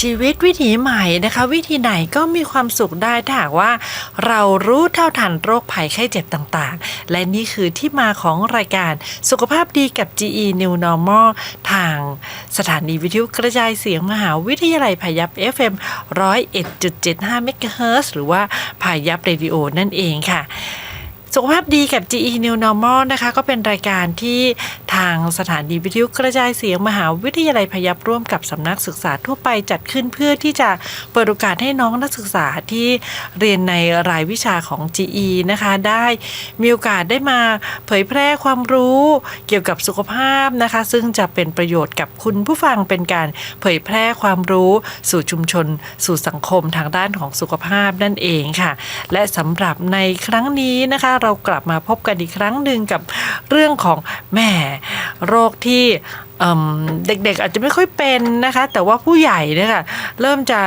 ชีวิตวิถีใหม่นะคะ วิธีไหนก็มีความสุขได้ถ้าหากว่า เรารู้เท่าทันโรคภัยไข้เจ็บต่างๆ และนี่คือที่มาของรายการสุขภาพดีกับ GE New Normal ทางสถานีวิทยุกระจายเสียงมหาวิทยาลัยพายัพ FM 101.75 MHz หรือว่าพายัพเรดิโอนั่นเองค่ะ สุขภาพดีกับ GE New Normal นะคะ ก็เป็นรายการที่ทางสถานีวิทยุกระจายเสียงมหาวิทยาลัยพยัพร่วมกับสำนักศึกษาทั่วไปจัดขึ้นเพื่อที่จะเปิดโอกาสให้น้องนักศึกษาที่เรียนในรายวิชาของ GE นะคะ ได้มีโอกาสได้มาเผยแพร่ความรู้เกี่ยวกับสุขภาพนะคะ ซึ่งจะเป็นประโยชน์กับคุณผู้ฟังเป็นการเผยแพร่ความรู้สู่ชุมชน สู่สังคมทางด้านของสุขภาพนั่นเองค่ะ และสำหรับในครั้งนี้นะคะเรากลับมาพบกันอีกครั้งหนึ่งกับเรื่องของแหม่โรคที่ เเด็กๆอาจจะไม่ค่อยเป็นนะคะ แต่ว่าผู้ใหญ่เนี่ยค่ะเริ่มจะ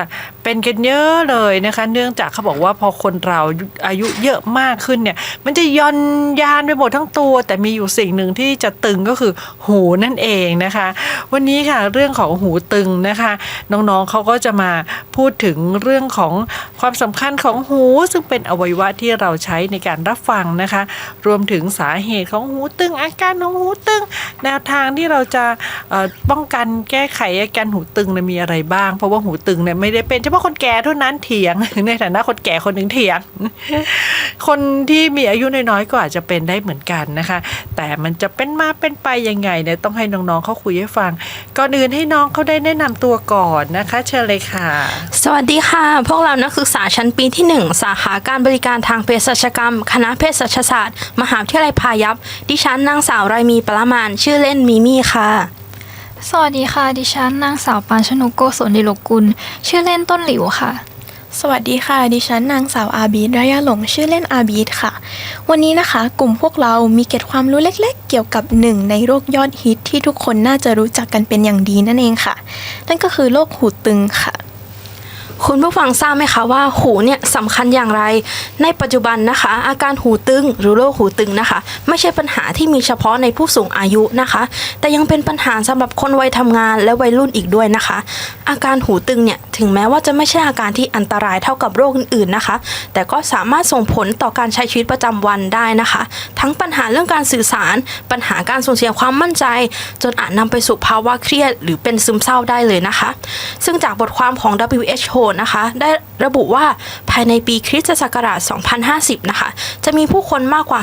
เป็นกันเยอะเลยนะคะ เนื่องจากเขาบอกว่าพอคนเราอายุเยอะมากขึ้นเนี่ย มันจะย่อนยานไปหมดทั้งตัว แต่มีอยู่สิ่งหนึ่งที่จะตึงก็คือหูนั่นเองนะคะ วันนี้ค่ะเรื่องของหูตึงนะคะ น้องๆเขาก็จะมาพูดถึงเรื่องของความสำคัญของหู ซึ่งเป็นอวัยวะที่เราใช้ในการรับฟังนะคะ รวมถึงสาเหตุของหูตึง อาการของหูตึงแนวทางที่เราจะป้องกันแก้ไขอาการหูตึงมีอะไรบ้าง เพราะว่าหูตึงเนี่ยไม่ได้เป็นเฉพาะคนแก่เท่านั้นเถียงในฐานะคนแก่คนหนึ่งเถียง คนที่มีอายุน้อยๆก็อาจจะเป็นได้เหมือนกันนะคะ แต่มันจะเป็นมาเป็นไปยังไงเนี่ยต้องให้น้องๆเขาคุยให้ฟัง ก่อนอื่นให้น้องเขาได้แนะนำตัวก่อนนะคะ เชิญเลยค่ะ สวัสดีค่ะ พวกเรานักศึกษาชั้นปีที่ 1 สาขาการบริการทางเภสัชกรรม คณะเภสัชศาสตร์ มหาวิทยาลัยพายัพดิฉันนางสาวไรมีปรมานชื่อเล่นมิมี่ค่ะ สวัสดีค่ะ ดิฉันนางสาวปานชนกโกศลดิลกุล ชื่อเล่นต้นหลิวค่ะ สวัสดีค่ะ ดิฉันนางสาวอาบีดระยาหลงชื่อเล่นอาบีดค่ะ วันนี้นะคะ กลุ่มพวกเรามีเก็ดความรู้เล็ก ๆ เกี่ยวกับหนึ่งในโรคยอดฮิตที่ทุกคนน่าจะรู้จักกันเป็นอย่างดีนั่นเองค่ะ นั่นก็คือโรคหูตึงค่ะ คุณผู้ฟังทราบไหมคะว่าหูเนี่ยสำคัญอย่างไร ในปัจจุบันนะคะ อาการหูตึงหรือโรคหูตึงนะคะ ไม่ใช่ปัญหาที่มีเฉพาะในผู้สูงอายุนะคะ แต่ยังเป็นปัญหาสำหรับคนวัยทำงานและวัยรุ่นอีกด้วยนะคะ อาการหูตึงเนี่ยถึงแม้ว่าจะไม่ใช่อาการที่อันตรายเท่ากับโรคอื่นๆนะคะ แต่ก็สามารถส่งผลต่อการใช้ชีวิตประจำวันได้นะคะ ทั้งปัญหาเรื่องการสื่อสาร ปัญหาการสูญเสียความมั่นใจ จนอาจนำไปสู่ภาวะเครียด หรือเป็นซึมเศร้าได้เลยนะคะ ซึ่งจากบทความของ WHO นะคะ ได้ระบุว่าภายในปีคริสตศักราช 2050 นะคะ จะมีผู้คนมากกว่า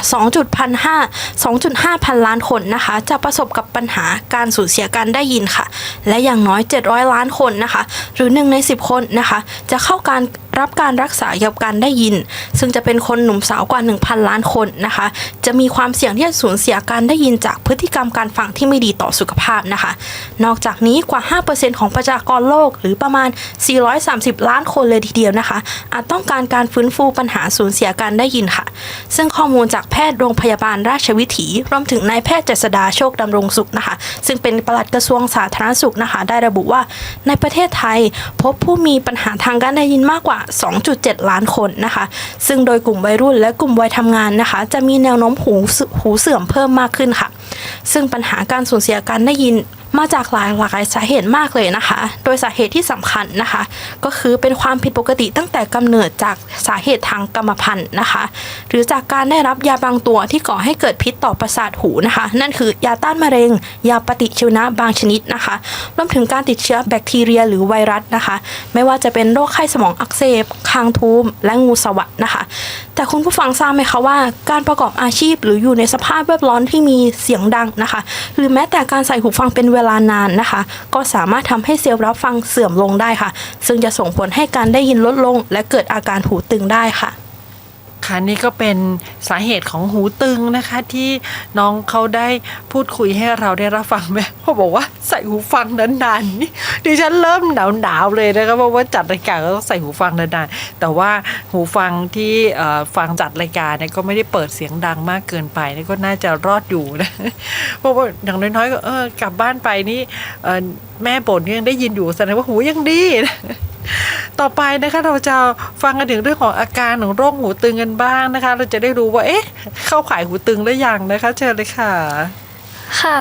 2.5 2.5 พันล้านคนนะคะ จะประสบกับปัญหาการสูญเสียการได้ยินค่ะ และอย่างน้อย 700 ล้านคนนะคะ หรือ 1 ใน 10 คนนะคะ จะเข้าการ รับการรักษาเกี่ยวกับการได้ยิน ซึ่งจะเป็นคนหนุ่มสาวกว่า 1,000 ล้านคนนะคะ จะมีความเสี่ยงที่จะสูญเสียการได้ยินจากพฤติกรรมการฟังที่ไม่ดีต่อสุขภาพนะคะ นอกจากนี้กว่า 5%ของประชากรโลก หรือประมาณ 430 ล้านคนเลยทีเดียวนะคะ อาจต้องการการฟื้นฟูปัญหาสูญเสียการได้ยินค่ะ ซึ่งข้อมูลจากแพทย์โรงพยาบาลราชวิถี รวมถึงนายแพทย์เจษดาโชคดำรงสุขนะคะ ซึ่งเป็นปลัดกระทรวงสาธารณสุขนะคะ ได้ระบุว่าในประเทศไทย พบผู้มีปัญหาทางการได้ยินมากกว่า2.7 ล้านคนนะคะ ซึ่งโดยกลุ่มวัยรุ่นและกลุ่มวัยทำงานนะคะ จะมีแนวโน้มหูหูเสื่อมเพิ่มมากขึ้นค่ะ ซึ่งปัญหาการสูญเสียการได้ยิน มาจากหลายหลายสาเหตุมากเลยนะคะ โดยสาเหตุที่สำคัญนะคะ ก็คือเป็นความผิดปกติตั้งแต่กำเนิดจากสาเหตุทางกรรมพันธุ์นะคะ หรือจากการได้รับยาบางตัวที่ก่อให้เกิดพิษต่อประสาทหูนะคะ นั่นคือยาต้านมะเร็ง ยาปฏิชีวนะบางชนิดนะคะรวมถึงการติดเชื้อแบคทีเรียหรือไวรัสนะคะ ไม่ว่าจะเป็นโรคไข้สมองอักเสบ คางทูม และงูสวัสดนะคะ แต่คุณผู้ฟังทราบไหมคะว่า การประกอบอาชีพหรืออยู่ในสภาพแวดล้อมที่มีเสียงดังนะคะ หรือแม้แต่การใส่หูฟังเป็นเวลาลานานนะคะ ก็สามารถทำให้เซลล์รับฟังเสื่อมลงได้ค่ะ ซึ่งจะส่งผลให้การได้ยินลดลง และเกิดอาการหูตึงได้ค่ะ ค่ะนี่ก็เป็นสาเหตุของหูตึงนะคะที่น้องเขาได้พูดคุยให้เราได้รับฟังไหมเขาบอกว่าใส่หูฟังนานๆนี่ดิฉันเริ่มหนาวๆเลยนะคะเพราะว่าจัดรายการก็ต้องใส่หูฟังนานๆแต่ว่าหูฟังที่ฟังจัดรายการเนี่ยก็ไม่ได้เปิดเสียงดังมากเกินไปนี่ก็น่าจะรอดอยู่นะเพราะว่าอย่างน้อยๆก็เออกลับบ้านไปนี่แม่บ่นยังได้ยินอยู่แสดงว่าหูยังดีนะ ต่อไปนะคะเราจะฟังกันถึงเรื่องของอาการของโรคหูตึงกันบ้างนะคะ เราจะได้รู้ว่าเอ๊ะ เข้าข่ายหูตึงหรือยังนะคะ เชิญเลยค่ะ ค่ะ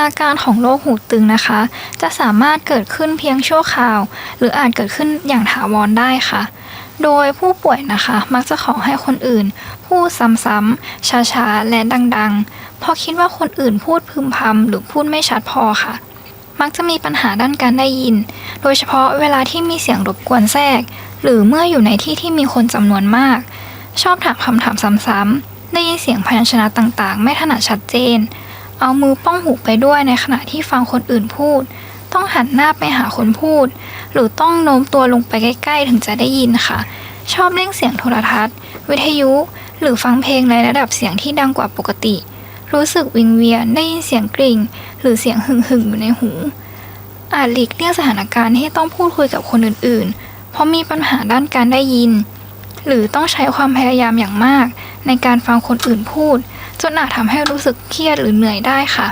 อาการของโรคหูตึงนะคะ จะสามารถเกิดขึ้นเพียงชั่วคราว หรืออาจเกิดขึ้นอย่างถาวรได้ค่ะ โดยผู้ป่วยนะคะ มักจะขอให้คนอื่น พูดซ้ำๆช้าๆ และดังๆ เพราะคิดว่าคนอื่นพูดพึมพำหรือพูดไม่ชัดพอค่ะ มักจะมีปัญหาด้านการได้ยิน โดยเฉพาะเวลาที่มีเสียงรบกวนแทรก หรือเมื่ออยู่ในที่ที่มีคนจำนวนมาก ชอบถามคำถามซ้ำๆ ได้ยินเสียงพยัญชนะต่างๆ ไม่ถนัดชัดเจน เอามือป้องหูไปด้วยในขณะที่ฟังคนอื่นพูด ต้องหันหน้าไปหาคนพูด หรือต้องโน้มตัวลงไปใกล้ ๆ ถึงจะได้ยินค่ะ ชอบเล่งเสียงโทรทัศน์ วิทยุ หรือฟังเพลงในระดับเสียงที่ดังกว่าปกติ รู้สึกวิงเวียนได้ยินเสียงกริ่ง หรือเสียงหึ่งๆอยู่ในหู อาจหลีกเลี่ยงสถานการณ์ที่ต้องพูดคุยกับคนอื่นๆ เพราะมีปัญหาด้านการได้ยิน หรือต้องใช้ความพยายามอย่างมาก ในการฟังคนอื่นพูด จนอาจทำให้รู้สึกเครียดหรือเหนื่อยได้ค่ะ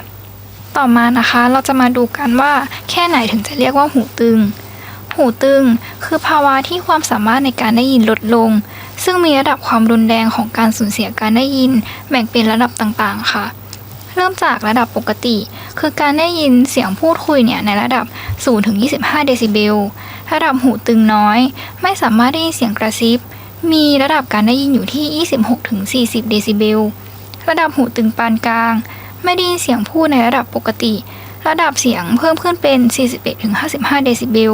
ต่อมานะคะเราจะมาดูกันว่าแค่ไหนถึงจะเรียกว่าหูตึง หูตึง คือภาวะที่ความสามารถในการได้ยินลดลง ซึ่งมีระดับความรุนแรงของการสูญเสียการได้ยิน แบ่งเป็นระดับต่างๆ ค่ะ เริ่มจากระดับปกติ คือการได้ยินเสียงพูดคุยเนี่ยในระดับ0ถึง25 เดซิเบล ระดับหูตึงน้อย ไม่สามารถได้ยินเสียงกระซิบ มีระดับการได้ยินอยู่ที่ 26ถึง40 เดซิเบล ระดับหูตึงปานกลาง ไม่ได้ยินเสียงพูดในระดับปกติ ระดับเสียงเพิ่มขึ้นเป็น 41-55 เดซิเบล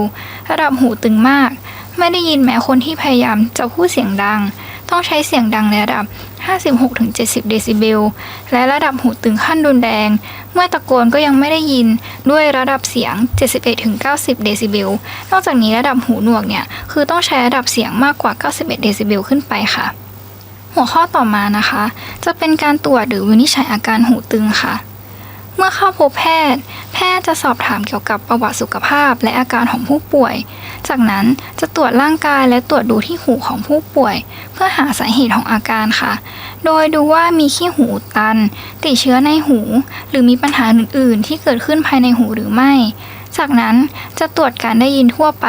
ระดับหูตึงมาก ไม่ได้ยินแม้คนที่พยายามจะพูดเสียงดัง ต้องใช้เสียงดังในระดับ 56-70 เดซิเบล และระดับหูตึงขั้นรุนแรง เมื่อตะโกนก็ยังไม่ได้ยินด้วยระดับเสียง 71-90 เดซิเบล นอกจากนี้ระดับหูหนวกเนี่ย คือต้องใช้ระดับเสียงมากกว่า 91 เดซิเบลขึ้นไปค่ะ หัวข้อต่อมานะคะ จะเป็นการตรวจหรือวินิจฉัยอาการหูตึงค่ะ เมื่อเข้าพบแพทย์ แพทย์จะสอบถามเกี่ยวกับประวัติสุขภาพและอาการของผู้ป่วย จากนั้นจะตรวจร่างกายและตรวจดูที่หูของผู้ป่วย เพื่อหาสาเหตุของอาการค่ะ โดยดูว่ามีขี้หูตัน ติดเชื้อในหู หรือมีปัญหาอื่น ๆ ที่เกิดขึ้นภายในหูหรือไม่ จากนั้นจะตรวจการได้ยินทั่วไป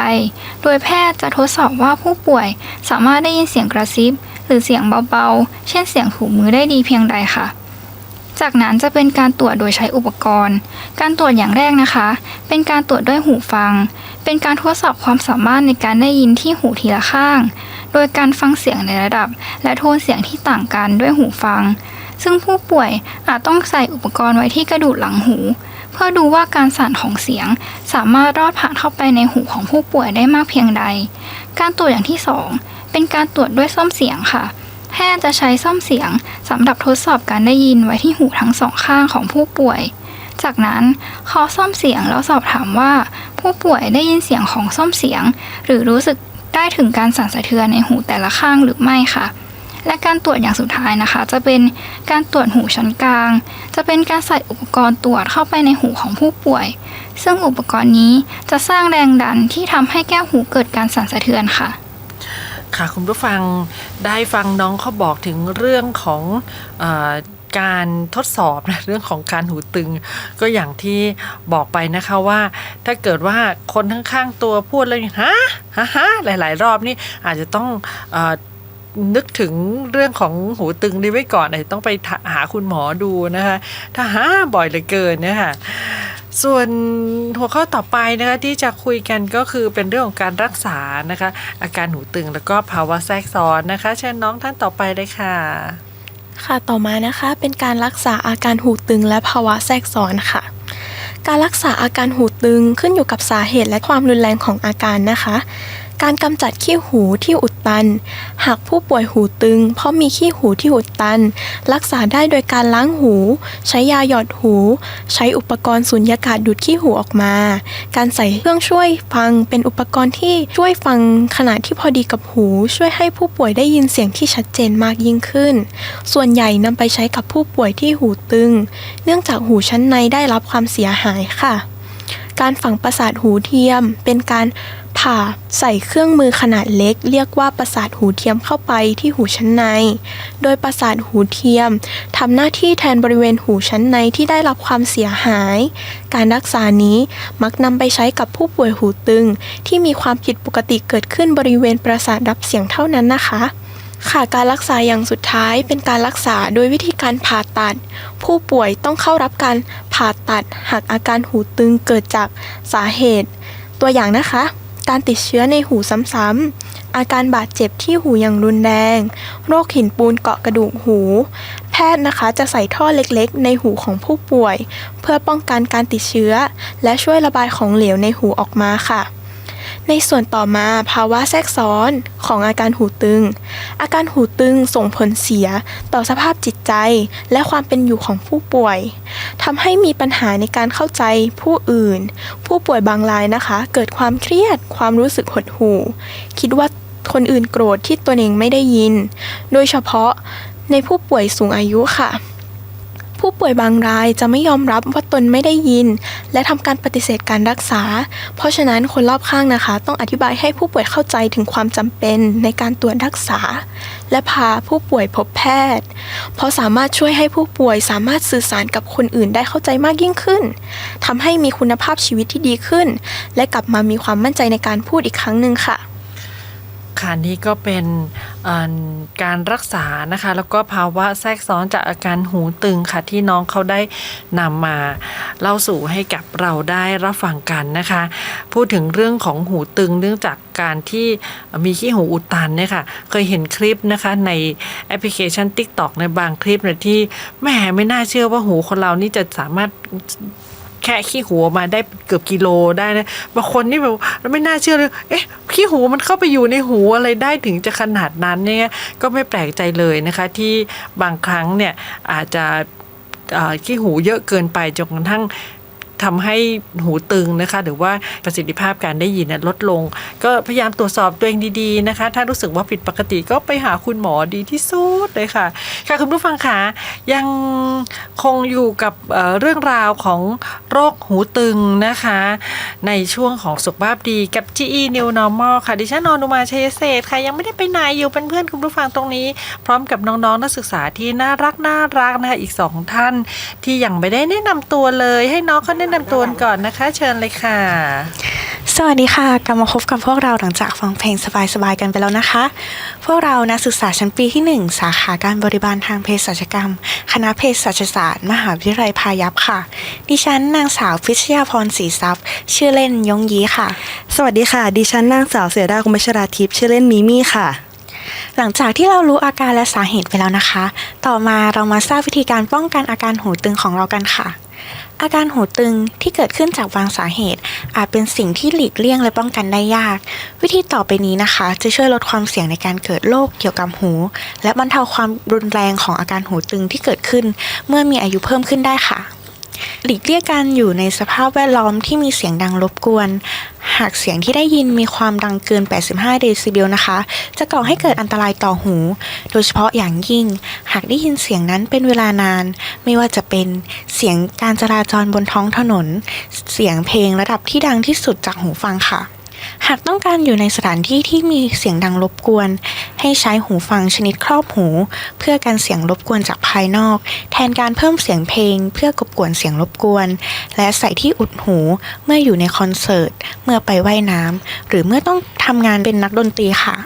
โดยแพทย์จะทดสอบว่าผู้ป่วยสามารถได้ยินเสียงกระซิบ หรือเสียงเบา ๆ เช่นเสียงถูมือได้ดีเพียงใดค่ะ จากนั้นจะเป็นการตรวจโดยใช้อุปกรณ์ การตรวจอย่างแรกนะคะ เป็นการตรวจด้วยหูฟัง เป็นการทดสอบความสามารถในการได้ยินที่หูทีละข้าง โดยการฟังเสียงในระดับ และโทนเสียงที่ต่างกันด้วยหูฟัง ซึ่งผู้ป่วยอาจต้องใส่อุปกรณ์ไว้ที่กระดูกหลังหู เพื่อดูว่าการสั่นของเสียง สามารถรอดผ่านเข้าไปในหูของผู้ป่วยได้มากเพียงใด การตรวจอย่างที่สองเป็นการตรวจด้วยซ่อมเสียงค่ะ แพทย์จะใช้ซ่อมเสียงสำหรับทดสอบการได้ยินไว้ที่หูทั้งสองข้างของผู้ป่วย จากนั้นเขาซ่อมเสียงแล้วสอบถามว่า ผู้ป่วยได้ยินเสียงของซ่อมเสียง หรือรู้สึกได้ถึงการสั่นสะเทือนในหูแต่ละข้างหรือไม่ค่ะและการตรวจอย่างสุดท้ายนะคะ จะเป็นการตรวจหูชั้นกลาง จะเป็นการใส่อุปกรณ์ตรวจเข้าไปในหูของผู้ป่วย ซึ่งอุปกรณ์นี้จะสร้างแรงดันที่ทำให้แก้วหูเกิดการสั่นสะเทือนค่ะ ค่ะคุณผู้ฟังได้ฟังน้องเขาบอกถึงเรื่องของอการทดสอบนะเรื่องของการหูตึง ก็อย่างที่บอกไปนะคะว่า ถ้าเกิดว่าคนข้างๆตัวพูดแล้วฮะฮะฮะหลาย ๆ รอบนี่อาจจะต้องอนึกถึงเรื่องของหูตึงนี้ไว้ก่อนอาจจะต้องไปหาคุณหมอดูนะคะ ถ้าหาบ่อยเหลือเกินเนี่ยค่ะ ส่วนหัวข้อต่อไปนะคะที่จะคุยกันก็คือเป็นเรื่องของการรักษานะคะ อาการหูตึงแล้วก็ภาวะแทรกซ้อนนะคะ เชิญน้องท่านต่อไปเลยค่ะ ค่ะต่อมานะคะเป็นการรักษาอาการหูตึงและภาวะแทรกซ้อนค่ะ การรักษาอาการหูตึงขึ้นอยู่กับสาเหตุและความรุนแรงของอาการนะคะ การกำจัดขี้หูที่อุดตัน หากผู้ป่วยหูตึง เพราะมีขี้หูที่อุดตัน รักษาได้โดยการล้างหู ใช้ยาหยอดหู ใช้อุปกรณ์สูญญากาศดูดขี้หูออกมา การใส่เครื่องช่วยฟังเป็นอุปกรณ์ที่ช่วยฟังขนาดที่พอดีกับหู ช่วยให้ผู้ป่วยได้ยินเสียงที่ชัดเจนมากยิ่งขึ้น ส่วนใหญ่นำไปใช้กับผู้ป่วยที่หูตึง เนื่องจากหูชั้นในได้รับความเสียหายค่ะ การฝังประสาทหูเทียมเป็นการ ผ่าใส่เครื่องมือขนาดเล็ก เรียกว่าประสาทหูเทียมเข้าไปที่หูชั้นใน โดยประสาทหูเทียมทำหน้าที่แทนบริเวณหูชั้นในที่ได้รับความเสียหาย การรักษานี้มักนำไปใช้กับผู้ป่วยหูตึง ที่มีความผิดปกติเกิดขึ้นบริเวณประสาทรับเสียงเท่านั้นนะคะค่ะการรักษาอย่างสุดท้ายเป็นการรักษาโดยวิธีการผ่าตัด ผู้ป่วยต้องเข้ารับการผ่าตัดหากอาการหูตึงเกิดจากสาเหตุ ตัวอย่างนะคะ การติดเชื้อในหูซ้ำๆ อาการบาดเจ็บที่หูอย่างรุนแรง โรคหินปูนเกาะกระดูกหู แพทย์นะคะจะใส่ท่อเล็กๆ ในหูของผู้ป่วย เพื่อป้องกันการติดเชื้อ และช่วยระบายของเหลวในหูออกมาค่ะ ในส่วนต่อมาภาวะแทรกซ้อนของอาการหูตึง อาการหูตึงส่งผลเสียต่อสภาพจิตใจและความเป็นอยู่ของผู้ป่วยทำให้มีปัญหาในการเข้าใจผู้อื่น ผู้ป่วยบางรายนะคะ เกิดความเครียด ความรู้สึกหดหู่ คิดว่าคนอื่นโกรธที่ตนเองไม่ได้ยิน โดยเฉพาะในผู้ป่วยสูงอายุค่ะ ผู้ป่วยบางรายจะไม่ยอมรับว่าตนไม่ได้ยิน และทำการปฏิเสธการรักษา เพราะฉะนั้นคนรอบข้างนะคะ ต้องอธิบายให้ผู้ป่วยเข้าใจถึงความจำเป็นในการตรวจรักษา และพาผู้ป่วยพบแพทย์ เพราะสามารถช่วยให้ผู้ป่วยสามารถสื่อสารกับคนอื่นได้เข้าใจมากยิ่งขึ้นทำให้มีคุณภาพชีวิตที่ดีขึ้น และกลับมามีความมั่นใจในการพูดอีกครั้งหนึ่งค่ะ ค่ะนี่ก็เป็นการรักษานะคะแล้วก็ภาวะแทรกซ้อนจากอาการหูตึงค่ะที่น้องเขาได้นำมาเล่าสู่ให้กับเราได้รับฟังกันนะคะ พูดถึงเรื่องของหูตึงเนื่องจากการที่มีขี้หูอุดตันเนี่ยค่ะเคยเห็นคลิปนะคะในแอปพลิเคชัน TikTok ในบางคลิปเนี่ยที่แหมไม่น่าเชื่อว่าหูคนเรานี่จะสามารถ ค่ขี้หูออกมาได้เกือบกิโลได้นะบางคนนี่แบบไม่น่าเชื่อเลยเอ๊ะขี้หูมันเข้าไปอยู่ในหูอะไรได้ถึงจะขนาดนั้นเนี่ยก็ไม่แปลกใจเลยนะคะ ที่บางครั้งเนี่ยอาจจะขี้หูเยอะเกินไปจนกระทั่ง ทำให้หูตึงนะคะ หรือว่าประสิทธิภาพการได้ยินลดลง ก็พยายามตรวจสอบตัวเองดีๆนะคะ ถ้ารู้สึกว่าผิดปกติก็ไปหาคุณหมอดีที่สุดเลยค่ะ ค่ะคุณผู้ฟังค่ะยังคงอยู่กับเเรื่องราวของโรคหูตึงนะคะ ในช่วงของสุขภาพดีกับ GE New Normal ค่ะ ดิฉันนอนุมาชัยเศษค่ะ ยังไม่ได้ไปไหนอยู่เป็นเพื่อนคุณผู้ฟังตรงนี้ พร้อมกับน้องๆนักศึกษาที่น่ารักน่ารักนะคะอีกสองท่าน ที่ยังไม่ได้แนะนำตัวเลยให้น้องเขาแนะนำตัวก่อนนะคะ เชิญเลยค่ะ สวัสดีค่ะกลับมาพบกับพวกเราหลังจากฟังเพลงสบายๆกันไปแล้วนะคะ พวกเรานักศึกษาชั้นปีที่ 1 สาขาการบริบาลทางเภสัชกรรม คณะเภสัชศาสตร์ มหาวิทยาลัยพายัพค่ะ ดิฉันนางสาวพิชยาพรศรีทรัพย์ ชื่อเล่นยงยีค่ะ สวัสดีค่ะ ดิฉันนางสาวเสียดากุมชราทิพย์ชื่อเล่นมิมี่ค่ะ หลังจากที่เรารู้อาการและสาเหตุไปแล้วนะคะ ต่อมาเรามาทราบวิธีการป้องกันอาการหูตึงของเรากันค่ะ อาการหูตึงที่เกิดขึ้นจากบางสาเหตุ อาจเป็นสิ่งที่หลีกเลี่ยงและป้องกันได้ยาก วิธีต่อไปนี้นะคะ จะช่วยลดความเสี่ยงในการเกิดโรคเกี่ยวกับหู และบรรเทาความรุนแรงของอาการหูตึงที่เกิดขึ้น เมื่อมีอายุเพิ่มขึ้นได้ค่ะ หลีกเลี่ยงการอยู่ในสภาพแวดล้อมที่มีเสียงดังรบกวน หากเสียงที่ได้ยินมีความดังเกิน 85 เดซิเบลนะคะ จะก่อให้เกิดอันตรายต่อหู โดยเฉพาะอย่างยิ่ง หากได้ยินเสียงนั้นเป็นเวลานาน ไม่ว่าจะเป็นเสียงการจราจรบนท้องถนน เสียงเพลงระดับที่ดังที่สุดจากหูฟังค่ะ หากต้องการอยู่ในสถานที่ที่มีเสียงดังรบกวน ให้ใช้หูฟังชนิดครอบหู เพื่อการเสียงรบกวนจากภายนอก แทนการเพิ่มเสียงเพลง เพื่อกบกวนเสียงรบกวน และใส่ที่อุดหูเมื่ออยู่ในคอนเสิร์ต เมื่อไปไว่ายน้ำหรือเมื่อต้องทำงานเป็นนักดนตรีค่ะ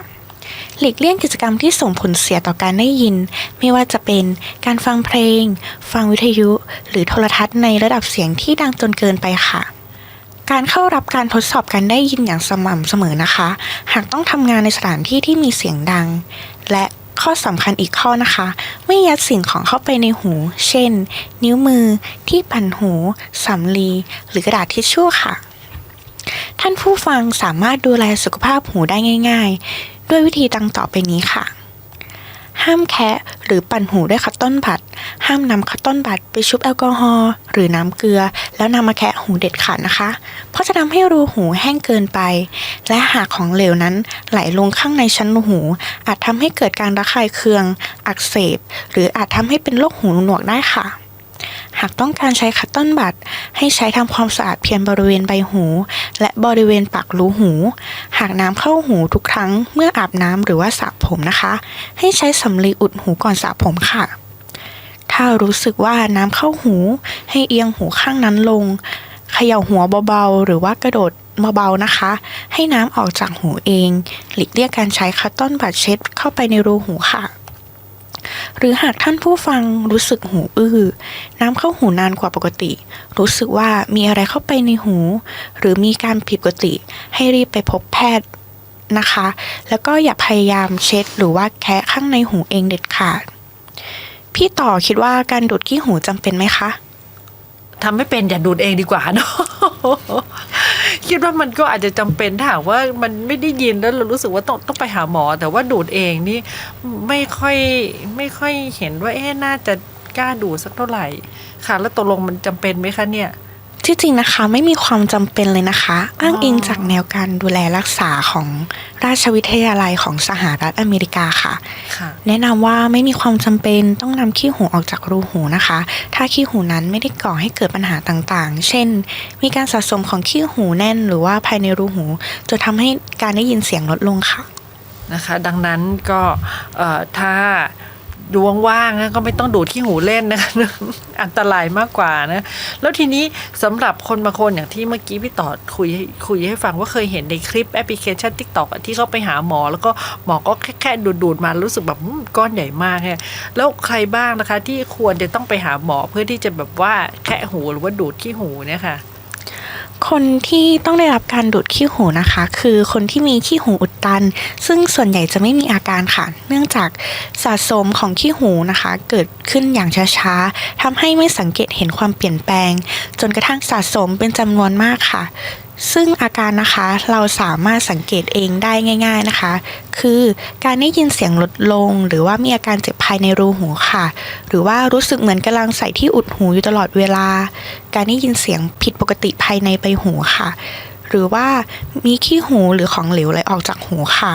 หลีกเลี่ยงกิจกรรมที่ส่งผลเสียต่อการได้ยิน ไม่ว่าจะเป็นการฟังเพลง ฟังวิทยุ หรือโทรทัศน์ในระดับเสียงที่ดังจนเกินไปค่ะ การเข้ารับการทดสอบการได้ยินอย่างสม่ำเสมอนะคะ หากต้องทำงานในสถานที่ที่มีเสียงดัง และข้อสำคัญอีกข้อนะคะ ไม่ยัดสิ่งของเข้าไปในหู เช่น นิ้วมือ ที่ปั่นหูสำลี หรือกระดาษทิชชู่ค่ะ ท่านผู้ฟังสามารถดูแลสุขภาพหูได้ง่าย ๆ ด้วยวิธีดังต่อไปนี้ค่ะ ห้ามแคะหรือปั่นหูด้วยคัตตอนบัด ห้ามนำคัตตอนบัดไปชุบแอลกอฮอล์หรือน้ำเกลือ แล้วนำมาแคะหูเด็ดขาดนะคะ เพราะจะทำให้รูหูแห้งเกินไป และหากของเหลวนั้นไหลลงข้างในชั้นหู อาจทำให้เกิดการระคายเคือง อักเสบ หรืออาจทำให้เป็นโรคหูหนวกได้ค่ะ หากต้องการใช้คัตตอนบัดให้ใช้ทำความสะอาดเพียงบริเวณใบหู และบริเวณปากรูหู หากน้ำเข้าหูทุกครั้งเมื่ออาบน้ำหรือว่าสระผมนะคะ ให้ใช้สำลีอุดหูก่อนสระผมค่ะ ถ้ารู้สึกว่าน้ำเข้าหู ให้เอียงหูข้างนั้นลงเขย่าหัวเบาๆ หรือว่ากระโดดเบาๆนะคะ ให้น้ำออกจากหูเอง หลีกเลี่ยงการใช้คัตตอนบัดเช็ดเข้าไปในรูหูค่ะ หรือหากท่านผู้ฟังรู้สึกหูอื้อ น้ำเข้าหูนานกว่าปกติ รู้สึกว่ามีอะไรเข้าไปในหู หรือมีการผิดปกติ ให้รีบไปพบแพทย์นะคะ แล้วก็อย่าพยายามเช็ดหรือว่าแคะข้างในหูเองเด็ดขาด พี่ต่อคิดว่าการดูดขี้หูจำเป็นไหมคะทำไม่เป็นอย่าดูดเองดีกว่าเนาะ คิดว่ามันก็อาจจะจำเป็นถ้าหากว่ามันไม่ได้ยินแล้วเรารู้สึกว่าต้องต้องไปหาหมอ แต่ว่าดูดเองนี่ไม่ค่อยไม่ค่อยเห็นว่าเอ๊ะน่าจะกล้าดูดสักเท่าไหร่ ค่ะ แล้วตกลงมันจำเป็นไหมคะเนี่ย ที่จริงนะคะไม่มีความจำเป็นเลยนะคะ อ้างอิงจากแนวการดูแลรักษาของราชวิทยาลัยของสหรัฐอเมริกาค่ะค่ะแนะนำว่าไม่มีความจำเป็นต้องนำขี้หูออกจากรูหูนะคะ ถ้าขี้หูนั้นไม่ได้ก่อให้เกิดปัญหาต่างๆ เช่น มีการสะสมของขี้หูแน่น หรือว่าภายในรูหูจะทำให้การได้ยินเสียงลดลงค่ะนะคะ ดังนั้นก็เอ่อถ้า ดวงว่างนะก็ไม่ต้องดูดที่หูเล่นนะคะอันตรายมากกว่านะ แล้วทีนี้สำหรับคนบางคนอย่างที่เมื่อกี้พี่ต่อคุยคุยให้ฟังว่าเคยเห็นในคลิปแอปพลิเคชัน t ิ k t o k ที่เขาไปหาหมอ แล้วก็หมอก็แค่แค่ดูดูดๆมารู้สึกแบบก้อนใหญ่มากเนี่แล้วใครบ้างนะคะ ที่ควรจะต้องไปหาหมอเพื่อที่จะแบบว่าแคะหูหรือว่าดูดขี้หูเนี่ยค่ะ คนที่ต้องได้รับการดูดขี้หูนะคะ คือคนที่มีขี้หูอุดตัน ซึ่งส่วนใหญ่จะไม่มีอาการค่ะ เนื่องจากสะสมของขี้หูนะคะ เกิดขึ้นอย่างช้าๆทำให้ไม่สังเกตเห็นความเปลี่ยนแปลง จนกระทั่งสะสมเป็นจำนวนมากค่ะ ซึ่งอาการนะคะเราสามารถสังเกตเองได้ง่าย ๆนะคะ คือการได้ยินเสียงลดลง หรือว่ามีอาการเจ็บภายในรูหูค่ะ หรือว่ารู้สึกเหมือนกำลังใส่ที่อุดหูอยู่ตลอดเวลา การได้ยินเสียงผิดปกติภายในใบหูค่ะ หรือว่ามีขี้หูหรือของเหลวไหลออกจากหูค่ะ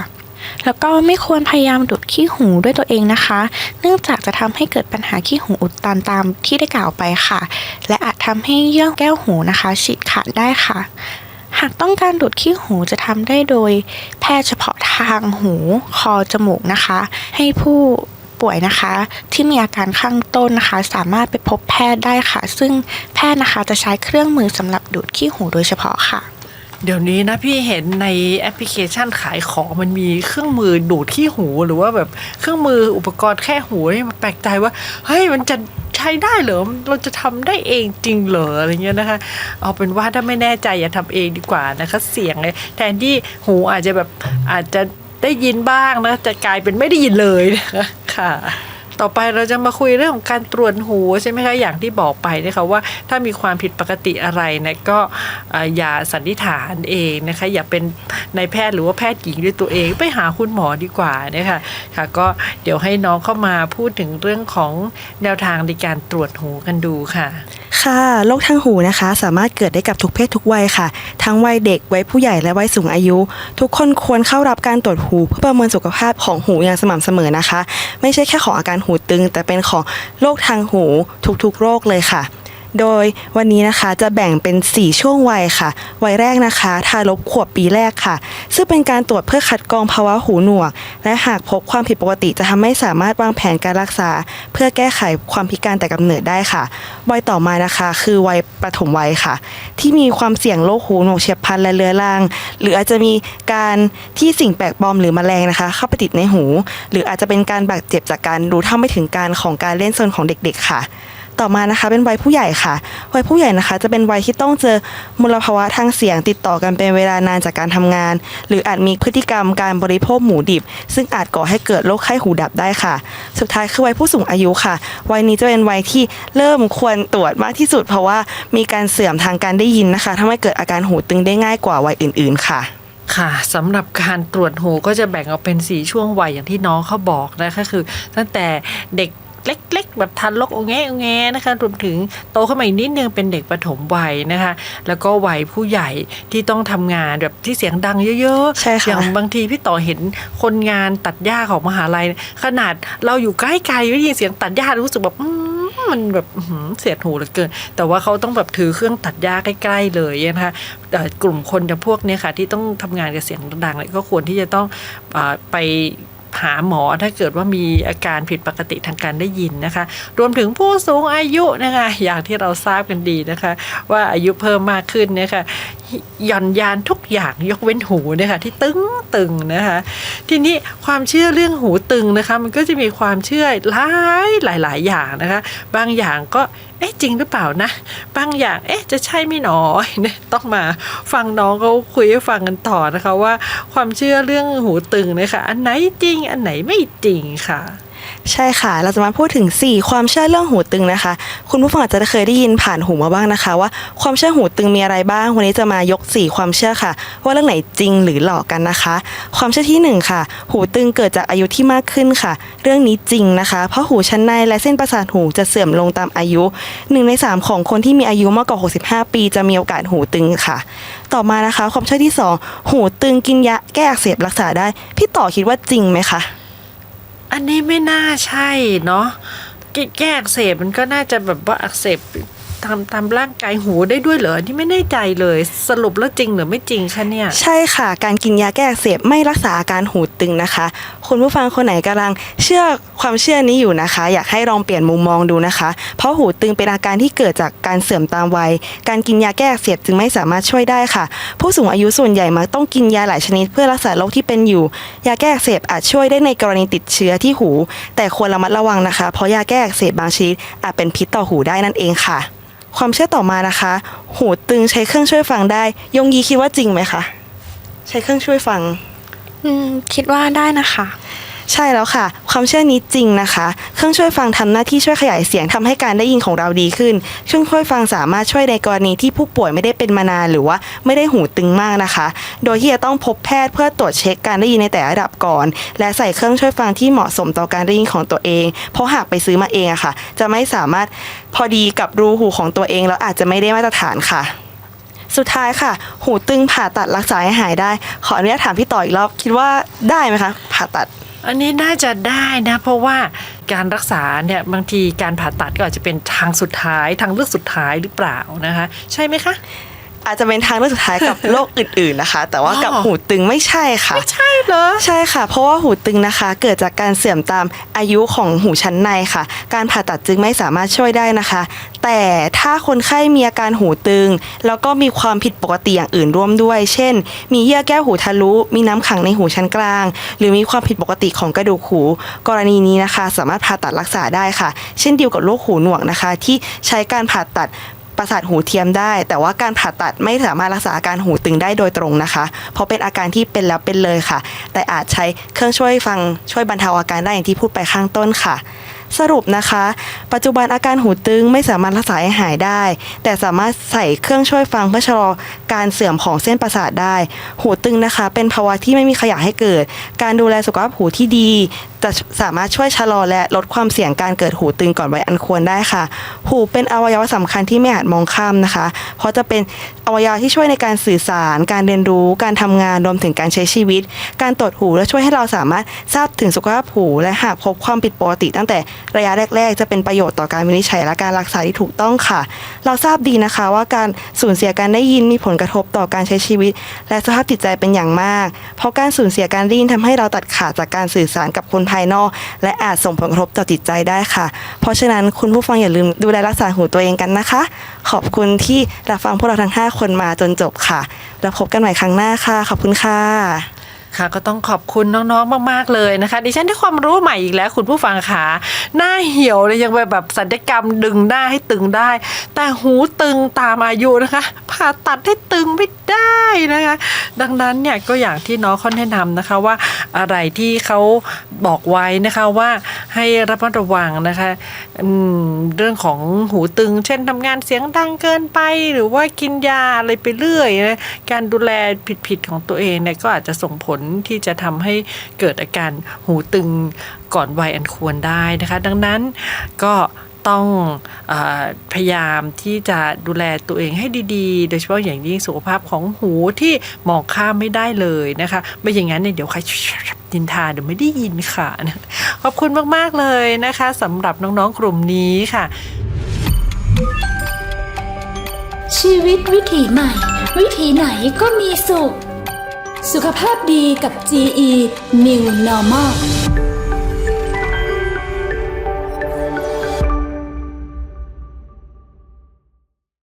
แล้วก็ไม่ควรพยายามดูดขี้หูด้วยตัวเองนะคะ เนื่องจากจะทำให้เกิดปัญหาขี้หูอุดตันตามที่ได้กล่าวไปค่ะ และอาจทำให้เยื่อแก้วหูนะคะฉีกขาดได้ค่ะ หากต้องการดูดขี้หูจะทำได้โดย แพทย์เฉพาะทางหูคอจมูกนะคะ ให้ผู้ป่วยนะคะที่มีอาการข้างต้นนะคะ สามารถไปพบแพทย์ได้ค่ะ ซึ่งแพทย์นะคะจะใช้เครื่องมือสำหรับดูดขี้หูโดยเฉพาะค่ะ เดี๋ยวนี้นะพี่เห็นในแอปพลิเคชันขายของมันมีเครื่องมือดูดขี้หูหรือว่าแบบเครื่องมืออุปกรณ์แค่หูนี่มันแปลกใจว่าเฮ้ยมันจะใช้ได้เหรอเราจะทำได้เองจริงเหรออะไรเงี้ยนะคะ เอาเป็นว่าถ้าไม่แน่ใจอย่าทำเองดีกว่านะคะเสียงเลยแทนที่หูอาจจะแบบอาจจะได้ยินบ้างนะจะกลายเป็นไม่ได้ยินเลยนะคะค่ะ ต่อไปเราจะมาคุยเรื่องของการตรวจหูใช่ไหมคะอย่างที่บอกไปนะคะว่าถ้ามีความผิดปกติอะไรนะก็อย่าสันนิษฐานเองนะคะอย่าเป็นนายแพทย์หรือว่าแพทย์หญิงด้วยตัวเอง ไปหาคุณหมอดีกว่านะคะค่ะก็เดี๋ยวให้น้องเข้ามาพูดถึงเรื่องของแนวทางในการตรวจหูกันดูค่ะ ค่ะโรคทางหูนะคะ สามารถเกิดได้กับทุกเพศทุกวัยค่ะ ทั้งวัยเด็กวัยผู้ใหญ่และวัยสูงอายุ ทุกคนควรเข้ารับการตรวจหู เพื่อประเมินสุขภาพของหูอย่างสม่ำเสมอนะคะ ไม่ใช่แค่ของอาการหูตึง แต่เป็นของโรคทางหูทุกๆโรคเลยค่ะ โดยวันนี้นะคะจะแบ่งเป็น 4 ช่วงวัยค่ะ วัยแรกนะคะทารกขวบปีแรกค่ะ ซึ่งเป็นการตรวจเพื่อคัดกรองภาวะหูหนวก และหากพบความผิดปกติจะทำให้สามารถวางแผนการรักษา เพื่อแก้ไขความพิการแต่กำเนิดได้ค่ะ วัยต่อมานะคะ คือวัยประถมวัยค่ะ ที่มีความเสี่ยงโรคหูหนวกเฉียบพลันและเรื้อรังหรืออาจจะมีการที่สิ่งแปลกปลอมหรือแมลงนะคะ เข้าไปติดในหู หรืออาจจะเป็นการบาดเจ็บจากการรู้เท่าไม่ถึงการของการเล่นโซนของเด็ก ๆ ค่ะ ต่อมานะคะ เป็นวัยผู้ใหญ่ค่ะ วัยผู้ใหญ่นะคะ จะเป็นวัยที่ต้องเจอมลภาวะทางเสียงติดต่อกันเป็นเวลานานจากการทำงาน หรืออาจมีพฤติกรรมการบริโภคหมูดิบ ซึ่งอาจก่อให้เกิดโรคไข้หูดับได้ค่ะ สุดท้ายคือวัยผู้สูงอายุค่ะ วัยนี้จะเป็นวัยที่เริ่มควรตรวจมากที่สุด เพราะว่ามีการเสื่อมทางการได้ยินนะคะทำให้เกิดอาการหูตึงได้ง่ายกว่าวัยอื่น ๆ ค่ะค่ะสำหรับการตรวจหูก็จะแบ่งออกเป็นสีช่วงวัยอย่างที่น้องเขาบอกนะคะคือ ตั้งแต่เด็ก เล็ก ๆ แบบทันลกโอแงโอแงนะคะรวมถึงโตขึ้นมาอีกนิดนึงเป็นเด็กปฐมวัยนะคะ แล้วก็วัยผู้ใหญ่ที่ต้องทำงานแบบที่เสียงดังเยอะๆใช่ค่ะอย่างบางทีพี่ต่อเห็นคนงานตัดหญ้าของมหาลัย ขนาดเราอยู่ใกล้ๆได้ยินเสียงตัดหญ้ารู้สึกแบบอืมมันแบบอื้อหือเสียดหูเหลือเกิน แต่ว่าเขาต้องแบบถือเครื่องตัดหญ้าใกล้ ๆ เลยนะคะแต่กลุ่มคนจำพวกเนี้ยค่ะที่ต้องทำงานกับเสียงดังๆเนี่ยก็ควรที่จะต้องอาไป หาหมอถ้าเกิดว่ามีอาการผิดปกติทางการได้ยินนะคะ รวมถึงผู้สูงอายุนะคะ อย่างที่เราทราบกันดีนะคะ ว่าอายุเพิ่มมากขึ้นเนี่ยค่ะหย่อนยานทุกอย่างยกเว้นหูเนี่ยค่ะที่ตึงตึงๆนะคะ ทีนี้ความเชื่อเรื่องหูตึงนะคะ มันก็จะมีความเชื่อหลายหลายหลายอย่างนะคะ บางอย่างก็เอ๊ะจริงหรือเปล่านะ บางอย่างเอ๊ะจะใช่ไม่หนอเนี่ยต้องมาฟังน้องเขาคุยให้ฟังกันต่อนะคะว่า ความเชื่อเรื่องหูตึงนะคะอันไหนจริงอันไหนไม่จริงค่ะ ใช่ค่ะ เราจะมาพูดถึง 4 ความเชื่อเรื่องหูตึงนะคะ คุณผู้ฟังอาจจะเคยได้ยินผ่านหูมาบ้างนะคะ ว่าความเชื่อหูตึงมีอะไรบ้าง วันนี้จะมายก 4 ความเชื่อค่ะ ว่าเรื่องไหนจริงหรือหลอกกันนะคะ ความเชื่อทีหนึ่1 ค่ะ หูตึงเกิดจากอายุที่มากขึ้นค่ะ เรื่องนี้จริงนะคะ เพราะหูชั้นในและเส้นประสาทหูจะเสื่อมลงตามอายุหนึ่งใน 3 ของคนที่มีอายุมากกว่า 65 ปี จะมีโอกาสหูตึงค่ะ ต่อมานะคะ ความเชื่อที่ 2 หูตึงกินยาแก้อักเสบรักษาได้ พี่ต่อคิดว่าจริงไหมคะ อันนี้ไม่น่าใช่เนาะกิแก้อักเสบมันก็น่าจะแบบว่าอักเสบตามตามร่างกายหูได้ด้วยเหรอที่ไม่แน่ใจเลยสรุปแล้วจริงหรือไม่จริงคะเนี่ย ใช่ค่ะ การกินยาแก้อักเสบไม่รักษาอาการหูตึงนะคะ คุณผู้ฟังคนไหนกำลังเชื่อความเชื่อนี้อยู่นะคะ อยากให้ลองเปลี่ยนมุมมองดูนะคะ เพราะหูตึงเป็นอาการที่เกิดจากการเสื่อมตามวัย การกินยาแก้อักเสบจึงไม่สามารถช่วยได้ค่ะ ผู้สูงอายุส่วนใหญ่มักต้องกินยาหลายชนิดเพื่อรักษาโรคที่เป็นอยู่ ยาแก้อักเสบอาจช่วยได้ในกรณีติดเชื้อที่หู แต่ควรระมัดระวังนะคะ เพราะยาแก้อักเสบบางชนิดอาจเป็นพิษต่อหูได้นั่นเองค่ะ ความเชื่อต่อมานะคะ หูตึงใช้เครื่องช่วยฟังได้ ยงยีคิดว่าจริงไหมคะใช้เครื่องช่วยฟัง อืมคิดว่าได้นะคะ ใช่แล้วค่ะ ความเชื่อนี้จริงนะคะ เครื่องช่วยฟังทำหน้าที่ช่วยขยายเสียงทำให้การได้ยินของเราดีขึ้น เครื่องช่วยฟังสามารถช่วยในกรณีที่ผู้ป่วยไม่ได้เป็นมานานหรือว่าไม่ได้หูตึงมากนะคะ โดยที่จะต้องพบแพทย์เพื่อตรวจเช็คการได้ยินในแต่ระดับก่อน และใส่เครื่องช่วยฟังที่เหมาะสมต่อการได้ยินของตัวเอง เพราะหากไปซื้อมาเองอะค่ะ จะไม่สามารถพอดีกับรูหูของตัวเองแล้วอาจจะไม่ได้มาตรฐานค่ะ สุดท้ายค่ะ หูตึงผ่าตัดรักษาให้หายได้ ขออนุญาตถามพี่ต่ออีกรอบคิดว่าได้ไหมคะผ่าตัด อันนี้น่าจะได้นะ เพราะว่าการรักษาเนี่ยบางทีการผ่าตัดก็อาจจะเป็นทางสุดท้ายทางเลือกสุดท้ายหรือเปล่านะคะ ใช่ไหมคะ อาจจะเป็นทางเลือกสุดท้ายกับโรคอื่น ๆนะคะ แต่ว่ากับอ๋อหูตึงไม่ใช่ค่ะไม่ใช่เหรอใช่ค่ะ เพราะว่าหูตึงนะคะ เกิดจากการเสื่อมตามอายุของหูชั้นในค่ะ การผ่าตัดจึงไม่สามารถช่วยได้นะคะ แต่ถ้าคนไข้มีอาการหูตึง แล้วก็มีความผิดปกติอย่างอื่นร่วมด้วย เช่น มีเยื่อแก้วหูทะลุ มีน้ำขังในหูชั้นกลาง หรือมีความผิดปกติของกระดูกหู กรณีนี้นะคะ สามารถผ่าตัดรักษาได้ค่ะ เช่นเดียวกับโรคหูหนวกนะคะ ที่ใช้การผ่าตัด ประสาทหูเทียมได้ แต่ว่าการผ่าตัดไม่สามารถรักษาอาการหูตึงได้โดยตรงนะคะ เพราะเป็นอาการที่เป็นแล้วเป็นเลยค่ะ แต่อาจใช้เครื่องช่วยฟังช่วยบรรเทาอาการได้อย่างที่พูดไปข้างต้นค่ะ สรุปนะคะ ปัจจุบันอาการหูตึงไม่สามารถรักษาให้หายได้ แต่สามารถใส่เครื่องช่วยฟังเพื่อชะลอการเสื่อมของเส้นประสาทได้ หูตึงนะคะ เป็นภาวะที่ไม่มีใครอยากให้เกิด การดูแลสุขภาพหูที่ดี จะสามารถช่วยชะลอและลดความเสี่ยงการเกิดหูตึงก่อนวัยอันควรได้ค่ะ หูเป็นอวัยวะสำคัญที่ไม่อาจมองข้ามนะคะ เพราะจะเป็นอวัยวะที่ช่วยในการสื่อสาร การเรียนรู้ การทำงานรวมถึงการใช้ชีวิต การตรวจหูและช่วยให้เราสามารถทราบถึงสุขภาพหู และหากพบความผิดปกติตั้งแต่ระยะแรก ๆ จะเป็นประโยชน์ต่อการวินิจฉัยและการรักษาที่ถูกต้องค่ะ เราทราบดีนะคะว่าการสูญเสียการได้ยินมีผลกระทบต่อการใช้ชีวิต และสภาพจิตใจเป็นอย่างมาก เพราะการสูญเสียการได้ยินทำให้เราตัดขาดจากการสื่อสารกับคนภายนอก และอาจส่งผลกระทบต่อจิตใจได้ค่ะ เพราะฉะนั้นคุณผู้ฟังอย่าลืมดูแลรักษาหูตัวเองกันนะคะ ขอบคุณที่รับฟังพวกเราทั้ง 5 คนมาจนจบค่ะแล้วพบกันใหม่ครั้งหน้าค่ะ ขอบคุณค่ะ ค่ะ ก็ต้องขอบคุณน้องๆ มากๆเลยนะคะ ดิฉันได้ความรู้ใหม่อีกแล้ว คุณผู้ฟังค่ะหน้าเหี่ยวเลยยังไปแบบสัญญกรรมดึงหน้าให้ตึงได้ แต่หูตึงตามอายุนะคะ ผ่าตัดให้ตึงไม่ได้นะคะ ดังนั้นเนี่ยก็อย่างที่น้องเขาแนะนำนะคะว่าอะไรที่เขาบอกไว้นะคะว่าให้ระมัดระวังนะคะเรื่องของหูตึง เช่นทำงานเสียงดังเกินไป หรือว่ากินยาอะไรไปเรื่อยนะการดูแลผิดๆของตัวเองเนี่ยก็อาจจะส่งผลที่จะทำให้เกิดอาการหูตึงก่อนวัยอันควรได้นะคะ ดังนั้นก็ต้องออพยายามที่จะดูแลตัวเองให้ดีๆ โดยเฉพาะอย่างยิ่งสุขภาพของหูที่มองข้ามไม่ได้เลยนะคะ ไม่อย่างนั้นเนี่ยเดี๋ยวใครดินทาเดี๋ยวไม่ได้ยินค่ะนะขอบคุณมากๆเลยนะคะสำหรับน้องๆกลุ่มนี้ค่ะ ชีวิตวิถีใหม่ วิถีไหนก็มีสุข สุขภาพดีกับ GE New Normal